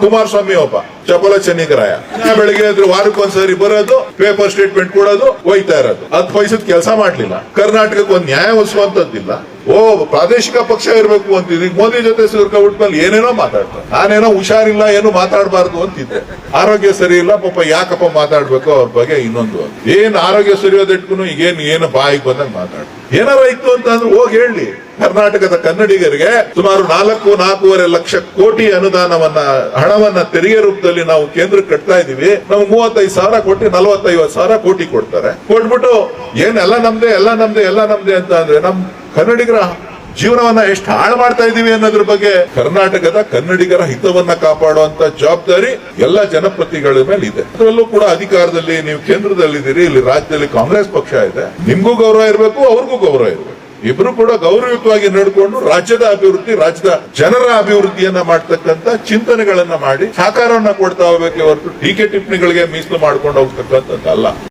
ಕುಮಾರಸ್ವಾಮಿ ಒಬ್ಬ. ಚಪಲ ದಿನ ಬೆಳಿಗ್ಗೆ ವಾರಕ್ಕೊಂದ್ಸರಿ ಬರೋದು ಪೇಪರ್ ಸ್ಟೇಟ್ಮೆಂಟ್ ಕೊಡೋದು ಹೋಯ್ತಾ ಇರೋದು. ಅದ್ ಪೈಸದ ಕೆಲಸ ಮಾಡ್ಲಿಲ್ಲ. ಕರ್ನಾಟಕಕ್ಕೆ ಒಂದು ನ್ಯಾಯ ಒಲಿಸುವಂತದ್ದಿಲ್ಲ ಓ, ಪ್ರಾದೇಶಿಕ ಪಕ್ಷ ಇರಬೇಕು ಅಂತಿದ್ರಿ ಮೋದಿ ಜೊತೆ ಮೇಲೆ ಏನೇನೋ ಮಾತಾಡ್ತಾರೆ. ನಾನೇನೋ ಹುಷಾರಿಲ್ಲ, ಏನು ಮಾತಾಡಬಾರ್ದು ಅಂತಿದ್ದೆ. ಆರೋಗ್ಯ ಸರಿ ಇಲ್ಲ, ಪಾಪ ಯಾಕಪ್ಪ ಮಾತಾಡ್ಬೇಕು ಅವ್ರ ಬಗ್ಗೆ ಇನ್ನೊಂದು ಏನ್ ಆರೋಗ್ಯ ಸರಿಯೋದಿಟ್ಕು ಈಗೇನು, ಏನು ಬಾಯಿಗೆ ಬಂದಂಗೆ ಮಾತಾಡ ಏನಾರ ಇತ್ತು ಅಂತ ಅಂದ್ರೆ ಹೋಗಿ ಹೇಳಿ. ಕರ್ನಾಟಕದ ಕನ್ನಡಿಗರಿಗೆ ಸುಮಾರು ನಾಲ್ಕು, ನಾಲ್ಕೂವರೆ ಲಕ್ಷ ಕೋಟಿ ಅನುದಾನವನ್ನ, ಹಣವನ್ನ ತೆರಿಗೆ ರೂಪದಲ್ಲಿ ನಾವು ಕೇಂದ್ರ ಕಟ್ತಾ ಇದೀವಿ. ನಾವು ಮೂವತ್ತೈದು ಸಾವಿರ ಕೋಟಿ ನಲವತ್ತೈವತ್ತು ಸಾವಿರ ಕೋಟಿ ಕೊಡ್ತಾರೆ. ಕೊಟ್ಬಿಟ್ಟು ಏನ್ ಎಲ್ಲ ನಮ್ದೆ ಎಲ್ಲ ನಮ್ದೆ ಎಲ್ಲ ನಮ್ದೆ ಅಂತ ಅಂದ್ರೆ ನಮ್ ಕನ್ನಡಿಗರ ಜೀವನವನ್ನ ಎಷ್ಟು ಹಾಳು ಮಾಡ್ತಾ ಇದೀವಿ ಅನ್ನೋದ್ರ ಬಗ್ಗೆ ಕರ್ನಾಟಕದ ಕನ್ನಡಿಗರ ಹಿತವನ್ನ ಕಾಪಾಡುವಂತ ಜವಾಬ್ದಾರಿ ಎಲ್ಲ ಜನಪ್ರತಿಗಳ ಮೇಲೆ ಇದೆ. ಅದರಲ್ಲೂ ಕೂಡ ಅಧಿಕಾರದಲ್ಲಿ ನೀವು ಕೇಂದ್ರದಲ್ಲಿದ್ದೀರಿ, ಇಲ್ಲಿ ರಾಜ್ಯದಲ್ಲಿ ಕಾಂಗ್ರೆಸ್ ಪಕ್ಷ ಇದೆ. ನಿಮ್ಗೂ ಗೌರವ ಇರಬೇಕು, ಅವ್ರಿಗೂ ಗೌರವ ಇರಬೇಕು. ಇಬ್ರು ಕೂಡ ಗೌರವಯುತವಾಗಿ ನಡ್ಕೊಂಡು ರಾಜ್ಯದ ಅಭಿವೃದ್ಧಿ, ರಾಜ್ಯದ ಜನರ ಅಭಿವೃದ್ಧಿಯನ್ನ ಮಾಡ್ತಕ್ಕಂತ ಚಿಂತನೆಗಳನ್ನ ಮಾಡಿ ಸಹಕಾರವನ್ನ ಕೊಡ್ತಾ ಹೋಗ್ಬೇಕೆ ಹೊರತು, ಟೀಕೆ ಟಿಪ್ಪಣಿಗಳಿಗೆ ಮೀಸಲು ಮಾಡ್ಕೊಂಡು ಹೋಗ್ತಕ್ಕಂಥದ್ದಲ್ಲ.